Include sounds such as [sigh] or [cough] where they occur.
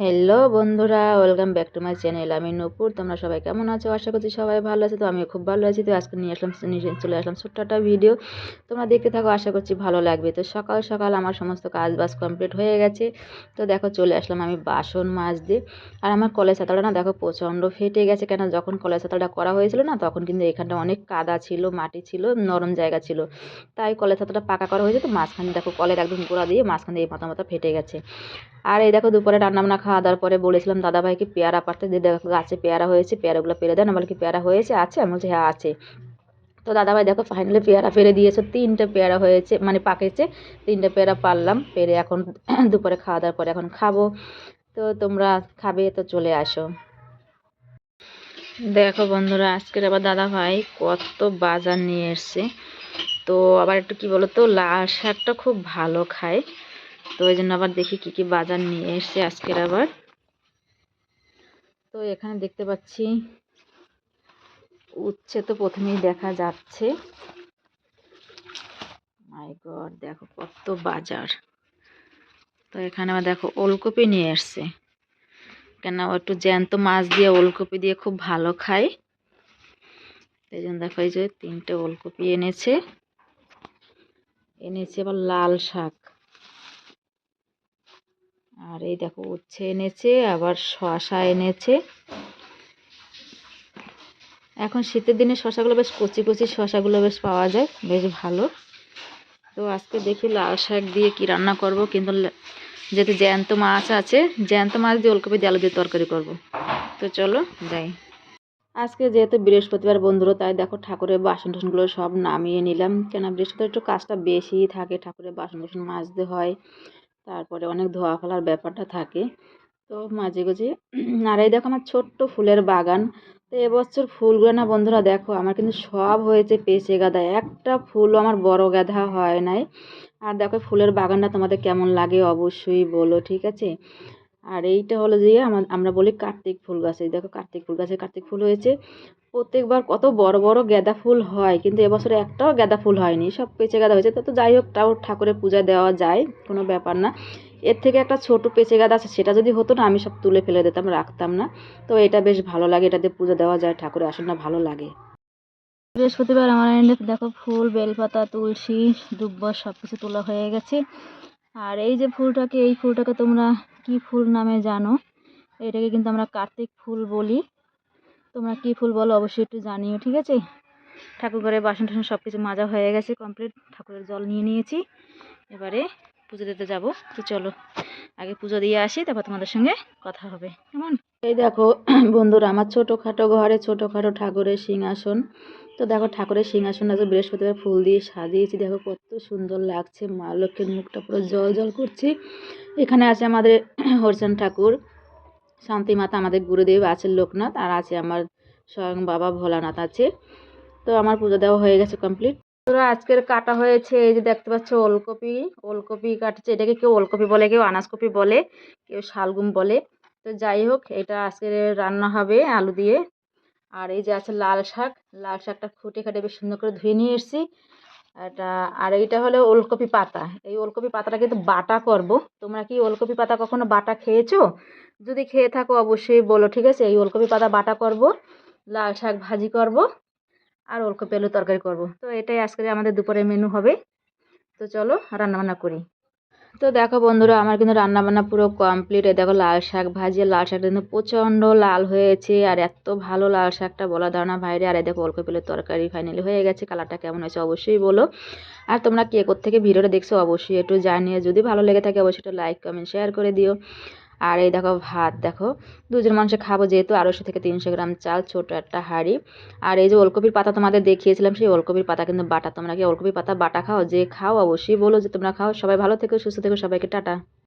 Hello বন্ধুরা welcome back to my channel আমি নূপুর, তোমরা সবাই কেমন আছো? আশা করছি সবাই ভালো আছে, তো আমিও খুব ভালো আছি। তো আজকে নিয়ে আসলাম চলে আসলাম ছোট্ট একটা ভিডিও তোমরা দেখতে থাকো, আশা করছি ভালো লাগবে। তো সকাল সকাল আমার সমস্ত কাজ বাজ কমপ্লিট হয়ে গেছে। তো দেখো, চলে আসলাম আমি বাসন মাজতে। আর আমার কলেজ ছাতাটা না, দেখো, প্রচণ্ড ফেটে গেছে। কেন, যখন কলেজ ছাতাটা করা হয়েছিল না, তখন কিন্তু এখানটা অনেক কাদা ছিল, মাটি ছিল, নরম জায়গা ছিল। তাই কলেজ ছাতাটা পাকা করা হয়েছে, তো মাঝখানে দেখো, কলের একদম গোড়া দিয়ে মাঝখানে এই মাথা মাথা ফেটে গেছে। আর এই দেখো, দুপুরে রান্নাবান্না খাওয়া দাওয়ার পরে বলেছিলাম, দাদাভাইকে পেয়ারা পাড়তে যে দেখো গাছে পেয়ারা হয়েছে, পেয়ারাগুলো পেরে দেন আমার কি পেয়ারা হয়েছে? আছে। আমি বলছি হ্যাঁ আছে। তো দাদাভাই, দেখো ফাইনালি পেয়ারা পেরে দিয়েছে, তিনটে পেয়ারা হয়েছে মানে পাকেছে, তিনটে পেয়ারা পারলাম পেরে এখন [clears throat] দুপুরে খাওয়া দাওয়ার পরে এখন খাব। তো তোমরা খাবে, তো চলে আসো। দেখো বন্ধুরা, আজকের আবার দাদা ভাই কত বাজার নিয়ে এসছে। তো আবার একটু কি বলো তো লাল শাকটা খুব ভালো খায়। তো ওই জন্য আবার দেখি কি কি বাজার নিয়ে এসছে আজকের আবার। তো এখানে দেখতে পাচ্ছি, উচ্ছে তো প্রথমেই দেখা যাচ্ছে। মাই গড দেখো কত বাজার। তো এখানে আবার দেখো ওলকপি নিয়ে এসছে। কেন একটু জ্যান্ত মাছ দিয়ে ওলকপি দিয়ে খুব ভালো খায়। এই জন্য দেখো এই যে তিনটে ওলকপি এনেছে। এনেছে আবার লাল শাক। আর এই দেখো উচ্ছে এনেছে, আবার শশা এনেছে। এখন শীতের দিনে শশাগুলো বেশ কচি কচি শশাগুলো বেশ পাওয়া যায়, বেশ ভালো। তো আজকে দেখি লাল শাক দিয়ে কি রান্না করব, কিন্তু যেহেতু জ্যান্ত মাছ আছে, জ্যান্ত মাছ দিয়ে ওলকপি দিয়ে আলু দিয়ে তরকারি করব। তো চলো, যাই। আজকে যেহেতু বৃহস্পতিবার বন্ধুরা, তাই দেখো ঠাকুরের বাসন টাসনগুলো সব নামিয়ে নিলাম। কেন বৃহস্পতিবার একটু কাজটা বেশিই থাকে, ঠাকুরের বাসন টাসন মাজতে হয়। তারপরে অনেক ধোয়া ফেলার ব্যাপারটা থাকে। তো মাঝে গুঝে আর এই দেখো আমার ছোট্ট ফুলের বাগান। তো এবছর ফুলগুলো না বন্ধুরা দেখো, আমার কিন্তু সব হয়েছে পেঁচে গাদা। একটা ফুলও আমার বড় গাধা হয় নাই। আর দেখো ফুলের বাগানটা তোমাদের কেমন লাগে অবশ্যই বলো, ঠিক আছে? আর এইটা হলো যে আমরা বলি কার্তিক ফুল গাছ। এই দেখো কার্তিক ফুল গাছে কার্তিক ফুল হয়েছে। প্রত্যেকবার কত বড় বড় গাঁদা ফুল হয়, কিন্তু এবছরে একটাও গাঁদা ফুল হয়নি। সব পেঁচে গাঁদা হয়েছে। তো যাই হোক, তাও ঠাকুরের পূজা দেওয়া যায়, কোনো ব্যাপার না। এর থেকে একটা ছোট পেঁচে গাঁদা আছে, সেটা যদি হতো না, আমি সব তুলে ফেলে দিতাম, রাখতাম না। তো এটা বেশ ভালো লাগে, এটাতে পূজা দেওয়া যায়, ঠাকুরের আসনটা ভালো লাগে। বৃহস্পতিবার আমার এনে দেখো, ফুল, বেলপাতা, তুলসী দুব্ব সব কিছু তোলা হয়ে গেছে। আর এই যে ফুলটাকে, এই ফুলটাকে তোমরা কি ফুল নামে জানো? এটাকে কিন্তু আমরা কার্তিক ফুল বলি। তোমরা কী ফুল বলো অবশ্যই একটু জানিও, ঠিক আছে? ঠাকুর ঘরে বাসন টাসন সব কিছু মাজা হয়ে গেছে কমপ্লিট ঠাকুরের জল নিয়ে নিয়েছি। এবারে পুজো দিতে যাব। তো চলো, আগে পুজো দিয়ে আসি, তারপর তোমাদের সঙ্গে কথা হবে। কেমন? এই দেখো, [clears throat] বন্ধুরা, আমার ছোটোখাটো ঘরে ছোটোখাটো ঠাকুরের সিংহাসন। তো দেখো, ঠাকুরের সিংহাসন আছে বৃহস্পতিবার ফুল দিয়ে সাজিয়েছি। দেখো, কত সুন্দর লাগছে। মা লক্ষ্মীর মুখটা পুরো জল জল করছে। এখানে আছে আমাদের [clears throat] হরিচান ঠাকুর। শান্তি মাতা আমাদের গুরুদেব আছে লোকনাথ আর আছে আমার স্বয়ং বাবা ভোলানাথ আছে। তো আমার পুজো দেওয়া হয়ে গেছে কমপ্লিট তো আজকের কাটা হয়েছে, এই যে দেখতে পাচ্ছ ওলকপি ওলকপি কাটছে। এটাকে কেউ ওলকপি বলে, কেউ আনাজকপি বলে, কেউ শালগুম বলে। তো যাই হোক, এটা আজকের রান্না হবে আলু দিয়ে। আর এই যে আছে লাল শাক, লাল শাকটা খুঁটে খাটে বেশ সুন্দর করে ধুয়ে নিয়ে এসেছি। এটা, আর এইটা হলো ওলকপি পাতা। এই ওলকপি পাতাটা কিন্তু বাটা করব। তোমরা কি ওলকপি পাতা কখনো বাটা খেয়েছো? যদি খেয়ে থাকো, অবশ্যই বলো, ঠিক আছে? এই ওলকপি পাতা বাটা করব, লাল শাক ভাজি করব, আর ওলকপি আলু তরকারি করব। তো এটাই আজকে আমাদের দুপুরের মেনু হবে। তো চলো, রান্নাবান্না করি। তো দেখো বন্ধুরা, আমার কিন্তু রান্নাবান্না পুরো কমপ্লিট এ। দেখো লাল শাক ভাজিয়ে লাল শাকটা কিন্তু প্রচণ্ড লাল হয়েছে আর এত ভালো লাল শাকটা বলা ধারণা বাইরে আর দেখো অল্প পেলে তরকারি ফাইনালি হয়ে গেছে কালারটা কেমন হয়েছে অবশ্যই বলো। আর তোমরা কে থেকে ভিডিওটা দেখছ অবশ্যই একটু জানিয়ে যদি ভালো লেগে থাকে অবশ্যই একটু লাইক কমেন্ট শেয়ার করে দিও। আর এই দেখো ভাত, দেখো। দুজন মানুষে খাব যেহেতু, আড়াইশো থেকে তিনশো গ্রাম চাল, ছোট একটা হাঁড়ি। আর এই যে ওলকপির পাতা তোমাদের দেখিয়েছিলাম, সেই ওলকপির পাতা কিন্তু বাটা। তোমরা কি ওলকপির পাতা বাটা খাও? যে খাও, অবশ্যই বলো যে তোমরা খাও। সবাই ভালো থেকো, সুস্থ থেকো, সবাইকে টাটা।